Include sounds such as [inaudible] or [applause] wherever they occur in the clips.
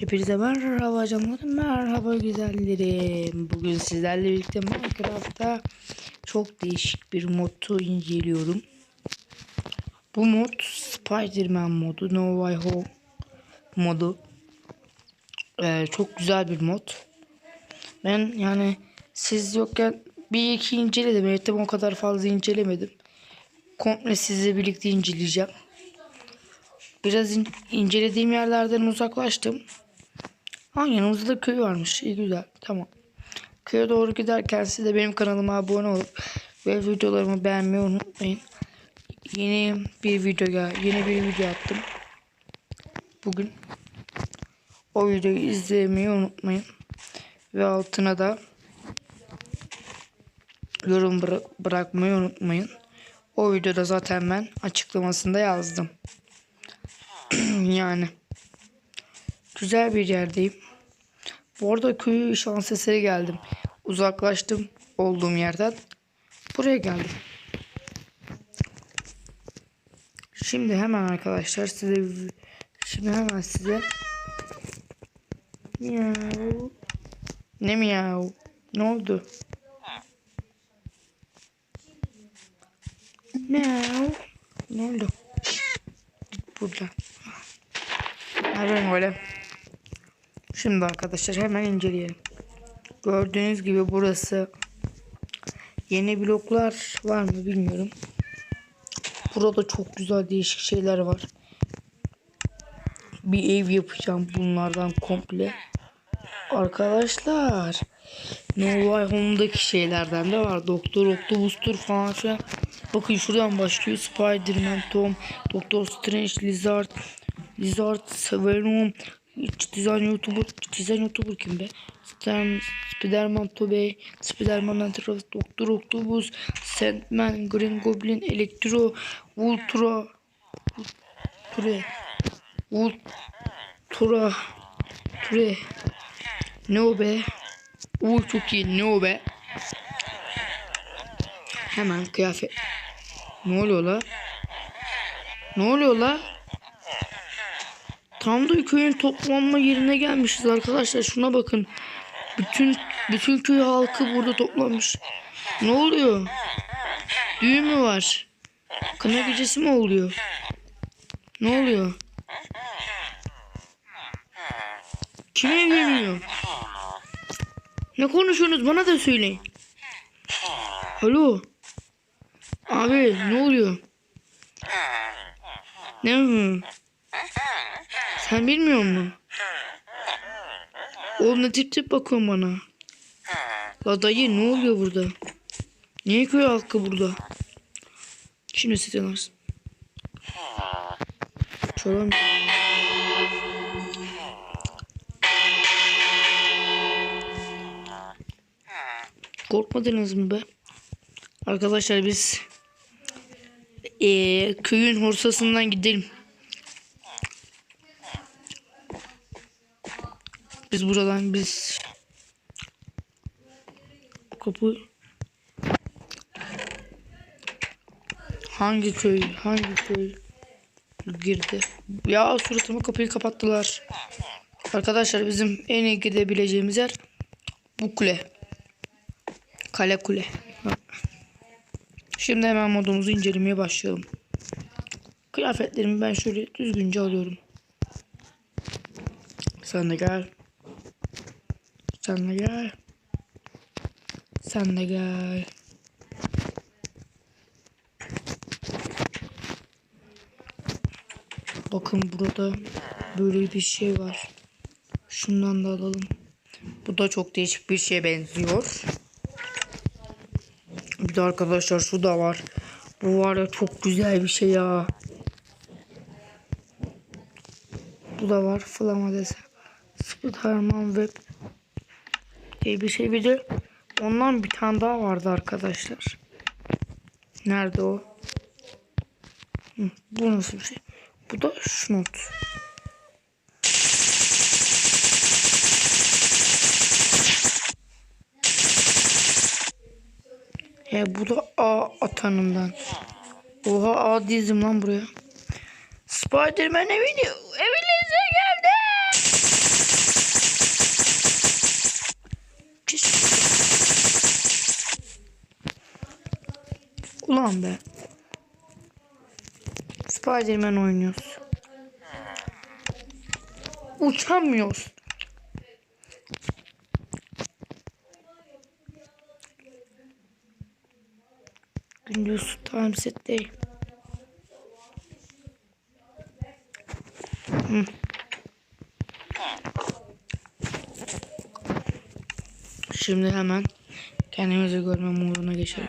Hepinize merhaba canlarım, merhaba güzellerim. Bugün sizlerle birlikte Minecraft'ta çok değişik bir modu inceliyorum. Bu mod Spider-Man modu, No Way Home modu. Ee, çok güzel bir mod. Ben yani siz yokken bir iki inceledim. Evet o kadar fazla incelemedim. Komple sizle birlikte inceleyeceğim. Biraz in- incelediğim yerlerden uzaklaştım. Ha yanımızda da köy varmış. İyi güzel. Tamam. Köye doğru giderken siz de benim kanalıma abone olup ve videolarımı beğenmeyi unutmayın. Yeni bir video gel yeni bir video attım. Bugün o videoyu izlemeyi unutmayın. Ve altına da yorum bıra- bırakmayı unutmayın. O videoda zaten ben açıklamasında yazdım. [clears throat] yani. Güzel bir yerdeyim. Bu arada köyü şans eseri geldim. Uzaklaştım olduğum yerden. Buraya geldim. Şimdi hemen arkadaşlar size şimdi hemen size Miau. Ne miyav? Ne oldu? Miau. Ne oldu? Git buradan. Evet öyle. Şimdi arkadaşlar hemen inceleyelim. Gördüğünüz gibi burası yeni bloklar var mı bilmiyorum. Burada çok güzel değişik şeyler var. Bir ev yapacağım bunlardan komple. Arkadaşlar No Way Home'daki şeylerden de var. Doktor Octopus'tur falan filan. Bakın şuradan başlıyor. Spider-Man, Tom, Doctor Strange, Lizard, Lizard, Venom, Çizen YouTuber, Çizen YouTuber kim be? Stan, Spider-Man Tobey, Spider-Man Antivirus, Doktor Octopus, Sandman, Green Goblin, Electro, Ultra, Ture, Ultra, Ture, ne o be? Uy çok iyi ne o be? Hemen kıyafet. Ne oluyor la? Ne oluyor la? Tam da köyün toplanma yerine gelmişiz arkadaşlar. Şuna bakın. Bütün bütün köy halkı burada toplanmış. Ne oluyor? Düğün mü var? Kına gecesi mi oluyor? Ne oluyor? Kim evleniyor? Ne konuşuyorsunuz? Bana da söyleyin. Alo. Abi ne oluyor? Ne hı? Sen bilmiyor musun? Oğlum ne tip tip bakıyorsun bana? La dayı ne oluyor burada? Niye köy halkı burada? Şimdi sizden arsın. Çorum. Korkmadınız mı be? Arkadaşlar biz eee, köyün horsasından gidelim. Biz buradan biz kapı hangi köy hangi köy girdi? Ya suratıma kapıyı kapattılar. Arkadaşlar bizim en iyi gidebileceğimiz yer bu kule. Kale kule. Şimdi hemen modumuzu incelemeye başlayalım. Kıyafetlerimi ben şöyle düzgünce alıyorum. Sen de gel sen de gel. Sen de gel. Bakın burada böyle bir şey var. Şundan da alalım. Bu da çok değişik bir şeye benziyor. Bir de arkadaşlar şu da var. Bu var ya çok güzel bir şey ya. Bu da var. Flama desen. Spiderman Web diye bir şey. Bir de ondan bir tane daha vardı arkadaşlar. Nerede o? Bu nasıl bir şey? Bu da şu not. E bu da A atanından. Oha A dizim lan buraya. Spiderman evini evinize Ulan be. Spiderman oynuyoruz. Uçamıyoruz. Gündüz time set değil. Hı. Şimdi hemen kendimizi görme moduna geçelim.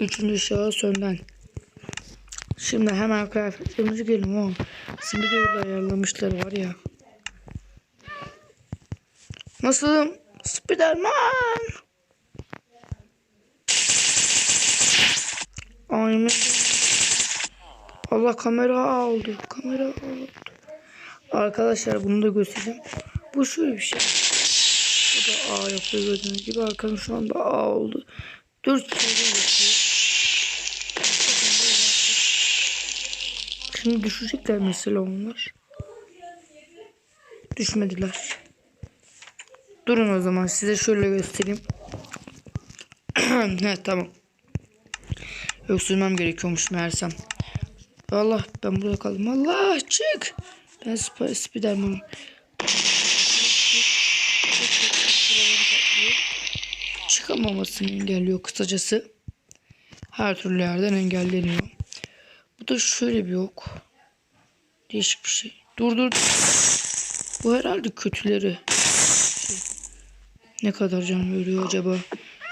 Üçüncü şahıs önden. Şimdi hemen kıyafetlerimizi giyelim o. Şimdi de öyle ayarlamışlar var ya. Nasılım? Spiderman. Aynen. Allah kamera aldı. Kamera aldı. Arkadaşlar bunu da göstereceğim. Bu şöyle bir şey. Bu da A yapıyor gördüğünüz gibi. Arkanın şu anda A oldu. Dört kere Şimdi düşecekler mesela onlar. Düşmediler. Durun o zaman size şöyle göstereyim. [clears throat] He tamam. Öksürmem gerekiyormuş meğersem. Allah ben burada kaldım. Allah çık. Ben Sp Spiderman'ım. Çıkamamasını engelliyor kısacası. Her türlü yerden engelleniyor. Bu da şöyle bir ok. Değişik bir şey. Dur dur. Bu herhalde kötüleri. Şey. Ne kadar can veriyor acaba?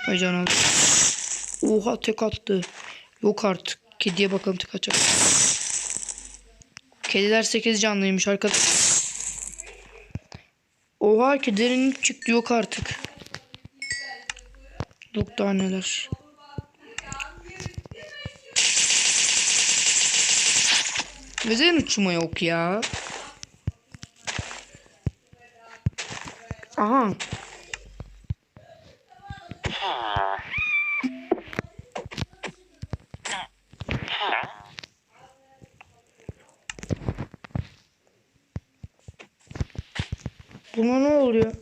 Ay can aldı. Oha tek attı. Yok artık. Kediye bakalım tek atacak. Kediler 8 canlıymış arkadaş. Oha kedilerin çıktı yok artık. Yok daha neler. Neden uçma yok ya? Aha. Buna ne oluyor?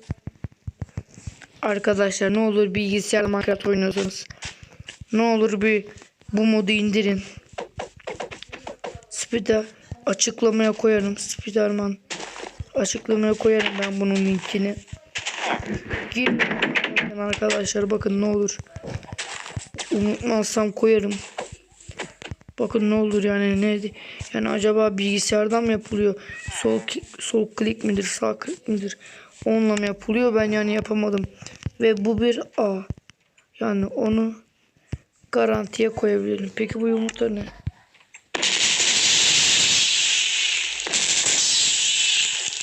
Arkadaşlar ne olur bilgisayar Minecraft oynuyorsanız ne olur bir bu modu indirin. Spider açıklamaya koyarım. Spiderman açıklamaya koyarım ben bunun linkini. Girin arkadaşlar bakın ne olur. Unutmazsam koyarım. Bakın ne olur yani ne yani acaba bilgisayardan mı yapılıyor? Sol sol klik midir, sağ klik midir? Onunla mı yapılıyor? Ben yani yapamadım. Ve bu bir A. Yani onu garantiye koyabilirim. Peki bu yumurta ne?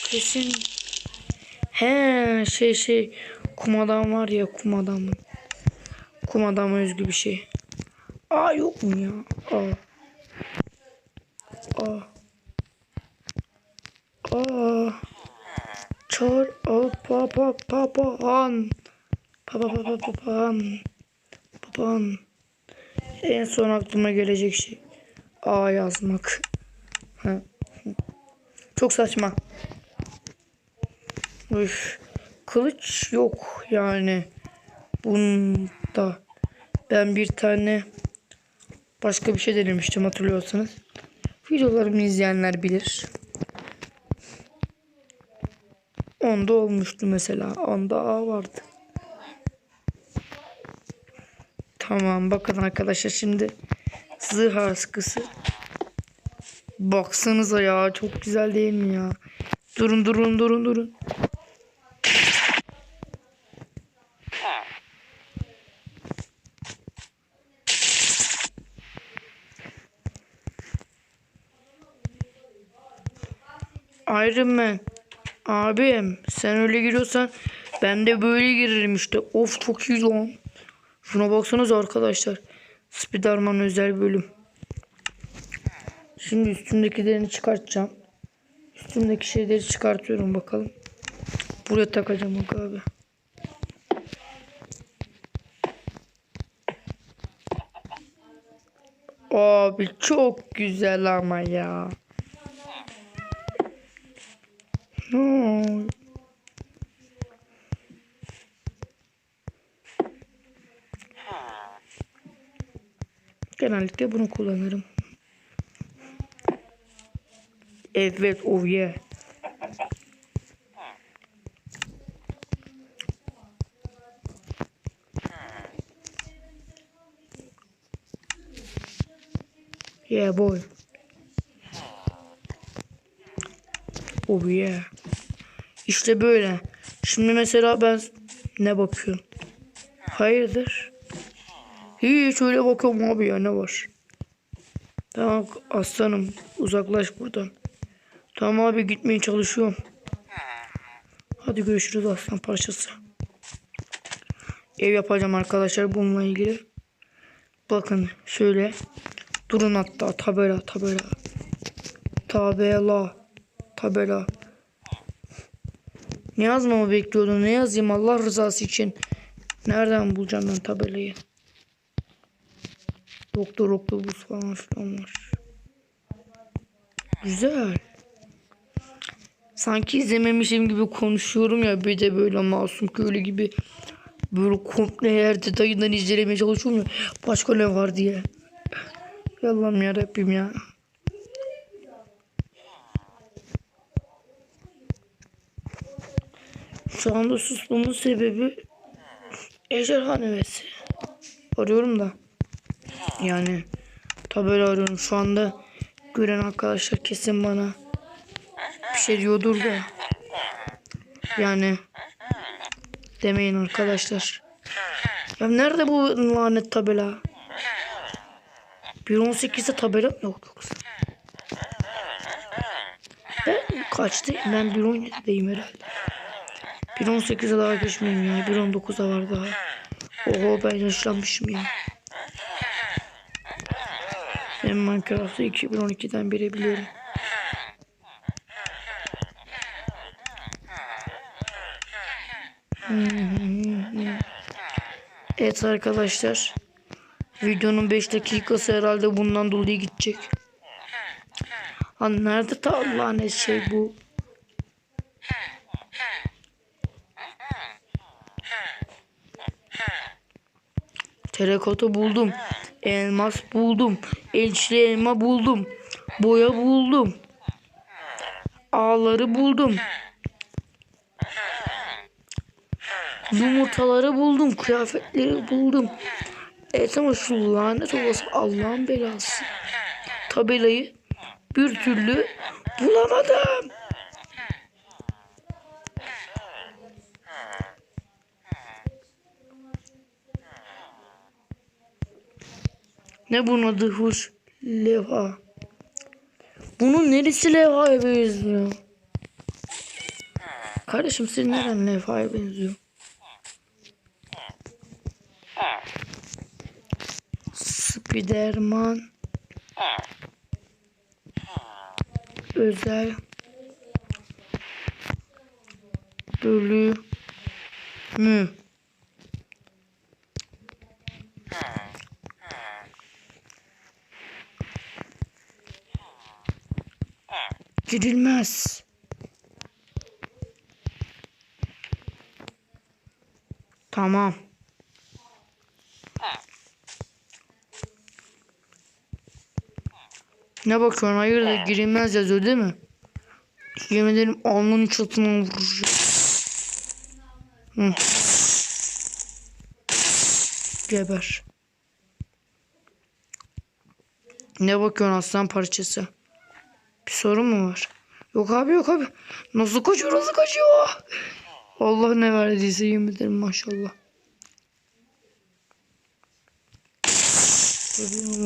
Kesin. He şey şey kumadan var ya kumadan. Kumadan özgü bir şey. Aa yok mu ya? Aa. Aa. Aa. Çor al pa pa pa pa an. Pa pa pa pa pa pa an. Papan. En son aklıma gelecek şey. A yazmak. Çok saçma. Üf. Kılıç yok yani. Bunda ben bir tane başka bir şey denemiştim hatırlıyorsanız. Videolarımı izleyenler bilir. Onda olmuştu mesela. Onda A vardı. Tamam bakın arkadaşlar şimdi zırh askısı. Baksanıza ya çok güzel değil mi ya? Durun durun durun durun. Iron Man. Abim sen öyle giriyorsan ben de böyle girerim işte. Of çok iyi lan. Şuna baksanız arkadaşlar. Spiderman özel bölüm. Şimdi üstümdekilerini çıkartacağım. Üstümdeki şeyleri çıkartıyorum bakalım. Buraya takacağım bak abi. Abi çok güzel ama ya. No. Genellikle bunu kullanırım. Evet, oh yeah. Yeah boy. Oh yeah. İşte böyle. Şimdi mesela ben ne bakıyorum? Hayırdır? Hiç öyle bakıyorum abi ya ne var? Tamam aslanım uzaklaş buradan. Tamam abi gitmeye çalışıyorum. Hadi görüşürüz aslan parçası. Ev yapacağım arkadaşlar bununla ilgili. Bakın şöyle. Durun hatta tabela tabela. Tabela. Tabela. Ne yazmamı bekliyordun? Ne yazayım Allah rızası için? Nereden bulacağım ben tabelayı? Doktor Octopus falan filan var. Güzel. Sanki izlememişim gibi konuşuyorum ya bir de böyle masum köylü gibi böyle komple her detayından izlemeye çalışıyorum ya başka ne var diye. Yallah ya Rabbim ya. Şu anda susmamın sebebi ejderha nefesi. Arıyorum da. Yani tabela arıyorum. Şu anda gören arkadaşlar kesin bana bir şey diyordur da. Yani demeyin arkadaşlar. Ya nerede bu lanet tabela? 1.18'de tabela yok yoksa? Ben kaçtı? Ben 1.17'deyim herhalde. 1.18'e daha geçmeyeyim ya. 1.19'a var daha. Oho ben yaşlanmışım ya. Ben Minecraft'ı 2012'den beri biliyorum. Evet arkadaşlar. Videonun 5 dakikası herhalde bundan dolayı gidecek. Lan nerede ta Allah'ın şey bu? Terakota buldum. Elmas buldum. Elçili elma buldum. Boya buldum. Ağları buldum. Yumurtaları buldum. Kıyafetleri buldum. Evet ama şu lanet olası Allah'ın belası. Tabelayı bir türlü bulamadım. Ne bunun adı hoş? Levha. Bunun neresi levhaya benziyor? Kardeşim senin neren levhaya benziyor? Spiderman özel bölümü girilmez. Tamam. Ne bakıyorsun? Hayırdır girilmez yazıyor değil mi? Yemin ederim alnının çatına vuracağım. Hı. Geber. Ne bakıyorsun aslan parçası? Bir sorun mu var? Yok abi yok abi. Nasıl koşuyor nasıl koşuyor? Allah ne verdiyse yemin ederim maşallah.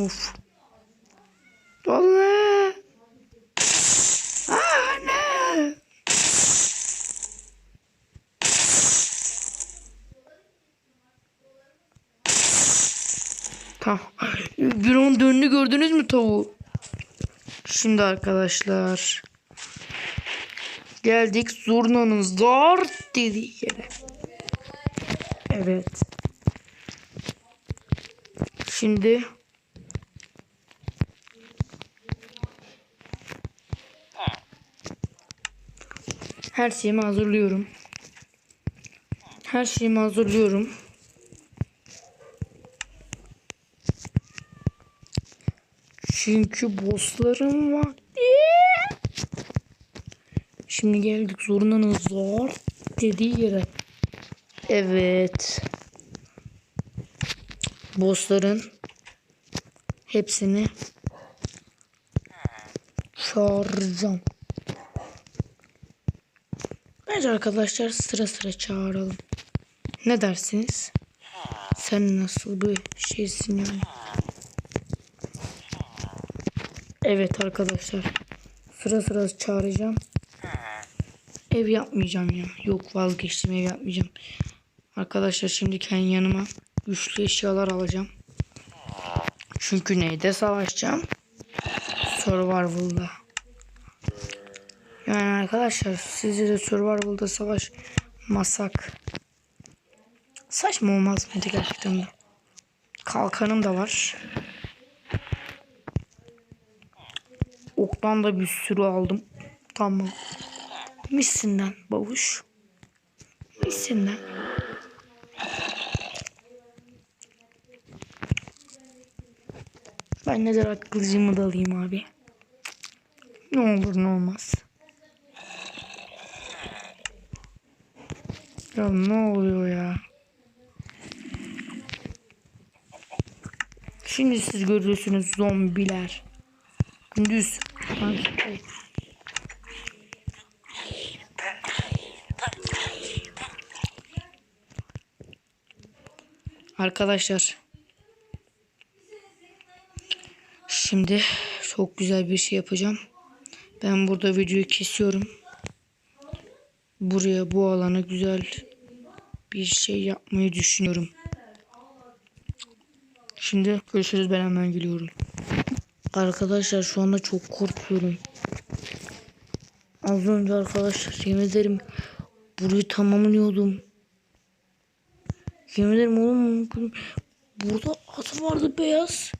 Of. Anne. Anne. Tamam. Bir on döndü gördünüz mü tavuğu? Şimdi arkadaşlar. Geldik zurnanın zor dediği yere. Evet. Şimdi her şeyimi hazırlıyorum. Her şeyimi hazırlıyorum. Çünkü bossların vakti. Şimdi geldik zorundan zor dediği yere. Evet. Bossların hepsini çağıracağım. Bence arkadaşlar sıra sıra çağıralım. Ne dersiniz? Sen nasıl bir şeysin yani? Evet arkadaşlar. Sıra sıra çağıracağım. Ev yapmayacağım ya. Yok vazgeçtim ev yapmayacağım. Arkadaşlar şimdi kendi yanıma güçlü eşyalar alacağım. Çünkü neyde savaşacağım? Survival'da. Yani arkadaşlar sizce de Survival'da savaşmasak saçma olmaz mıydı gerçekten? Kalkanım da var. Oktan da bir sürü aldım. Tamam. Missinden babuş. Missinden. Ben nedir kılıcımı da alayım abi. Ne olur ne olmaz. Ya ne oluyor ya? Şimdi siz görüyorsunuz zombiler. Gündüz. Arkadaşlar. Şimdi çok güzel bir şey yapacağım. Ben burada videoyu kesiyorum. Buraya bu alana güzel bir şey yapmayı düşünüyorum. Şimdi görüşürüz ben hemen geliyorum. Arkadaşlar şu anda çok korkuyorum. Az önce arkadaşlar yemin ederim burayı tamamlıyordum. Yemin ederim oğlum burada at vardı beyaz.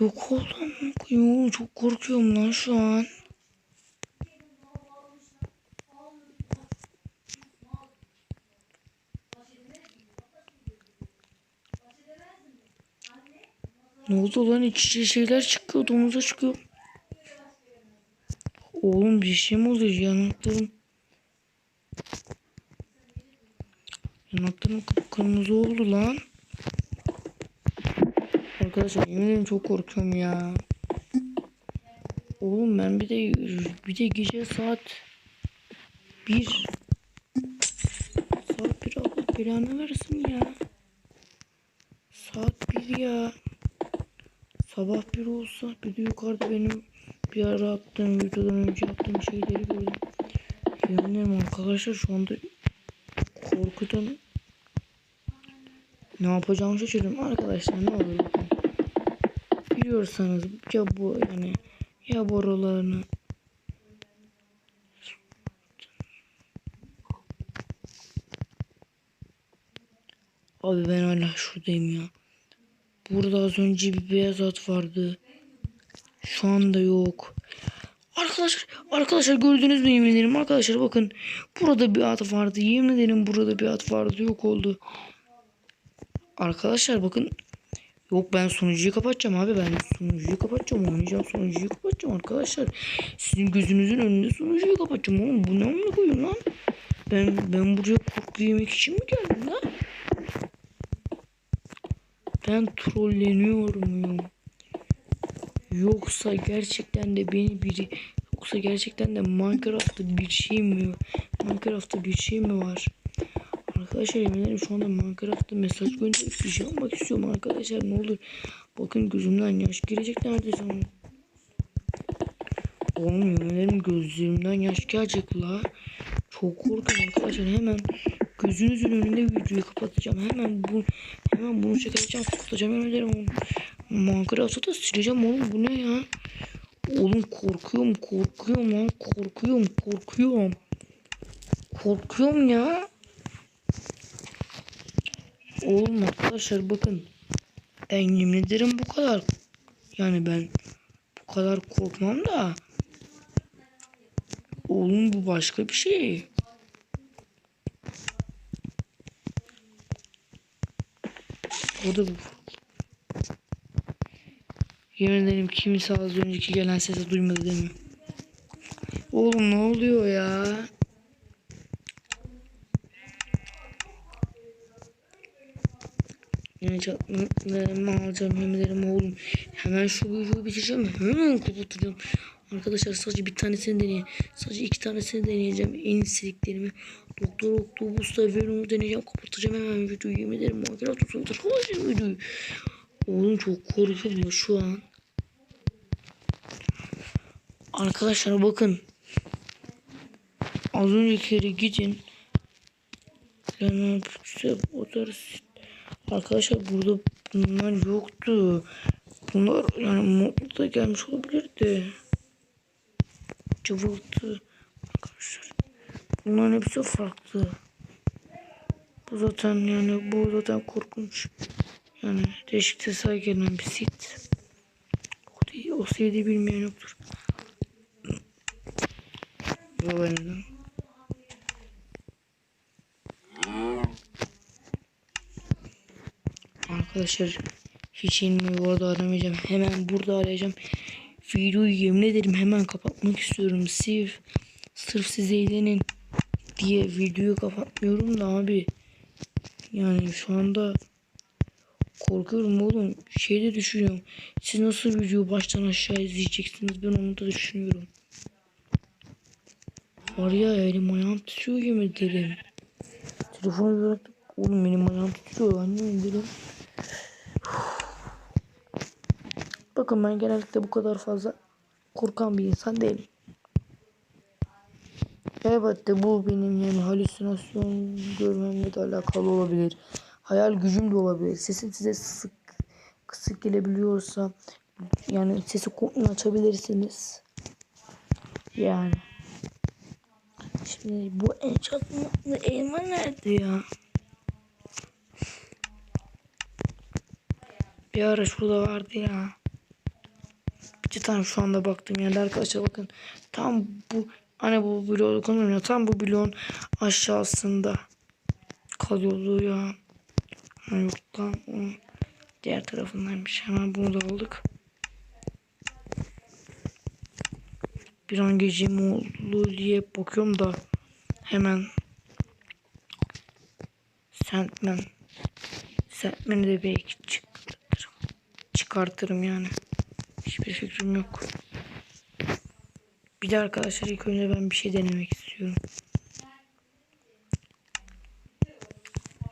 Yok ama çok korkuyorum lan şu an. Ne oldu lan iç içe şeyler çıkıyor domuza çıkıyor. Oğlum bir şey mi oluyor yanaklarım? Yanaklarım kıpkırmızı oldu lan. Arkadaşlar yemin ederim çok korkuyorum ya. Oğlum ben bir de bir de gece saat bir saat bir Allah belanı versin ya. Saat bir ya. Sabah bir olsa bir de yukarıda benim bir ara attığım videodan önce yaptığım şeyleri gördüm. Yemin arkadaşlar şu anda korkudan ne yapacağımı şaşırdım. Arkadaşlar ne olur bakın. Biliyorsanız ya bu yani ya borularını Abi ben hala şuradayım ya. Burada az önce bir beyaz at vardı. Şu anda yok. Arkadaşlar, arkadaşlar gördünüz mü yemin ederim arkadaşlar bakın. Burada bir at vardı. Yemin ederim burada bir at vardı. Yok oldu. Arkadaşlar bakın. Yok ben sunucuyu kapatacağım abi. Ben sunucuyu kapatacağım. Oynayacağım sunucuyu kapatacağım arkadaşlar. Sizin gözünüzün önünde sunucuyu kapatacağım oğlum. Bu ne amına koyun lan? Ben ben buraya kurtlu yemek için mi geldim lan? Ben trolleniyorum. Yoksa gerçekten de beni biri yoksa gerçekten de Minecraft'ta bir şey mi Minecraft'ta bir şey mi var? Arkadaşlar yemin ederim şu anda Minecraft'ta mesaj gönderip bir şey almak istiyorum arkadaşlar ne olur. Bakın gözümden yaş girecek neredeyse ama. Oğlum yemin ederim gözlerimden yaş gelecek la. Çok korkuyorum arkadaşlar hemen gözünüzün önünde videoyu kapatacağım. Hemen bu hemen bunu çekeceğim kapatacağım yemin ederim. Minecraft'ta da sileceğim oğlum bu ne ya? Oğlum korkuyorum korkuyorum lan korkuyorum korkuyorum. Korkuyorum ya. Oğlum arkadaşlar bakın. Ben yemin ederim bu kadar. Yani ben bu kadar korkmam da. Oğlum bu başka bir şey. O da bu. Yemin ederim kimse az önceki gelen sesi duymadı değil mi? Oğlum ne oluyor ya? Çatmalarımı alacağım yemin ederim oğlum. Hemen şu videoyu bitireceğim. Hemen kapatacağım. Arkadaşlar sadece bir tanesini deneyeceğim. Sadece iki tanesini deneyeceğim. En istediklerimi. Doktor Octopus'ta Venom'u deneyeceğim. Kapatacağım hemen videoyu. Yemin ederim. Makine tutuldur. Kapatacağım videoyu. Oğlum çok korkuyorum ya şu an. Arkadaşlar bakın. Az önceki gidin. Arkadaşlar burada bunlar yoktu. Bunlar yani modda gelmiş olabilir de. Cıvıltı. Arkadaşlar. Bunların hepsi farklı. Bu zaten yani bu zaten korkunç. Yani değişik sesler gelen bir sit. O, değil, o CD bilmeyen yoktur. Bu benim. Arkadaşlar hiç inmiyor orada aramayacağım. Hemen burada arayacağım. Videoyu yemin ederim hemen kapatmak istiyorum. Sırf, sırf siz eğlenin diye videoyu kapatmıyorum da abi. Yani şu anda korkuyorum oğlum. Şey de düşünüyorum. Siz nasıl videoyu baştan aşağı izleyeceksiniz ben onu da düşünüyorum. Var ya elim ayağım tutuyor yemin ederim. Telefonu bıraktım. Oğlum benim ayağım tutuyor. Annem ederim. Bakın ben genellikle bu kadar fazla korkan bir insan değilim. Elbette bu benim yani halüsinasyon görmemle de alakalı olabilir. Hayal gücüm de olabilir. Sesim size sık kısık gelebiliyorsa yani sesi açabilirsiniz. Yani. Şimdi bu enchantmentlı elma nerede ya? Bir ara şurada vardı ya. Tane şu anda baktım yani arkadaşlar bakın. Tam bu hani bu bloğu konum ya tam bu bloğun aşağısında kalıyordu ya. Ha, yok lan onun diğer tarafındaymış. Hemen bunu da aldık. Bir an gece oldu diye bakıyorum da hemen Sandman Sandman'i de belki çıkartırım. Çıkartırım yani. Hiçbir fikrim yok. Bir de arkadaşlar ilk önce ben bir şey denemek istiyorum.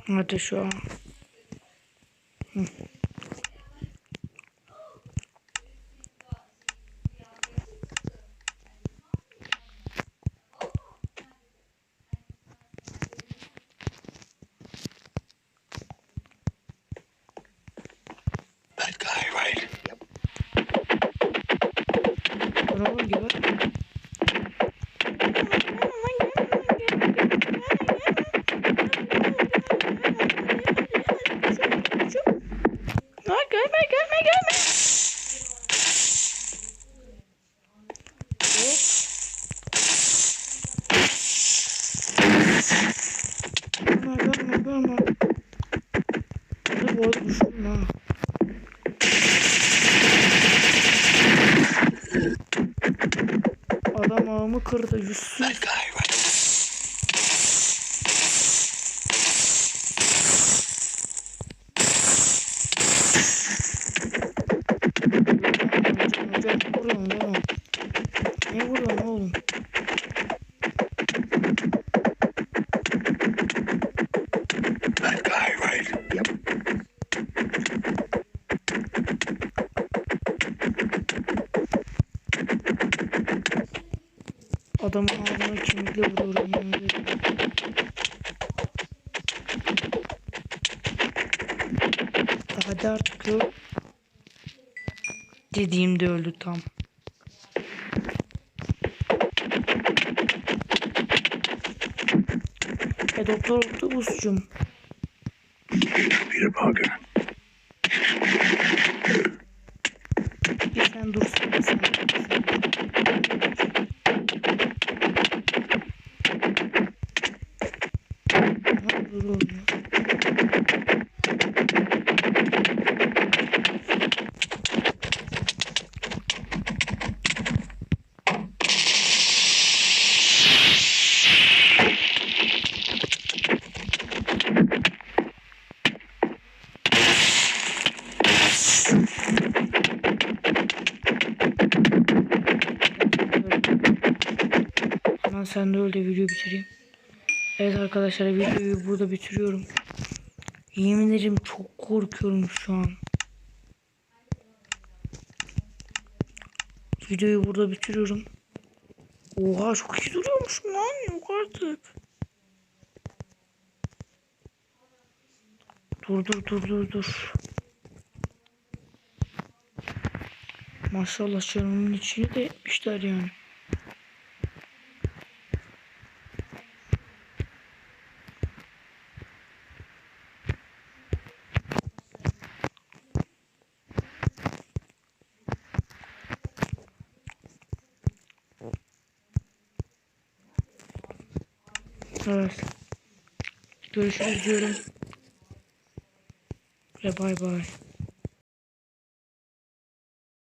Hadi şu an. Hı. That guy, right? Bana oğlum geber. Ha, gelme gelme gelme. Hop. Gelme gelme gelme. Hadi bu arada düşürdüm ha. Adam ağımı kırdı yüzsüz. Dediğimde öldü tam. E doktor otobüscüm. Peter Parker. Sen de öyle video bitireyim. Evet arkadaşlar videoyu burada bitiriyorum. Yemin ederim çok korkuyorum şu an. Videoyu burada bitiriyorum. Oha çok iyi duruyormuşum lan yok artık. Dur dur dur dur dur. Maşallah canımın içini de etmişler yani. Evet. Görüşürüz diyorum. Ve bay bay.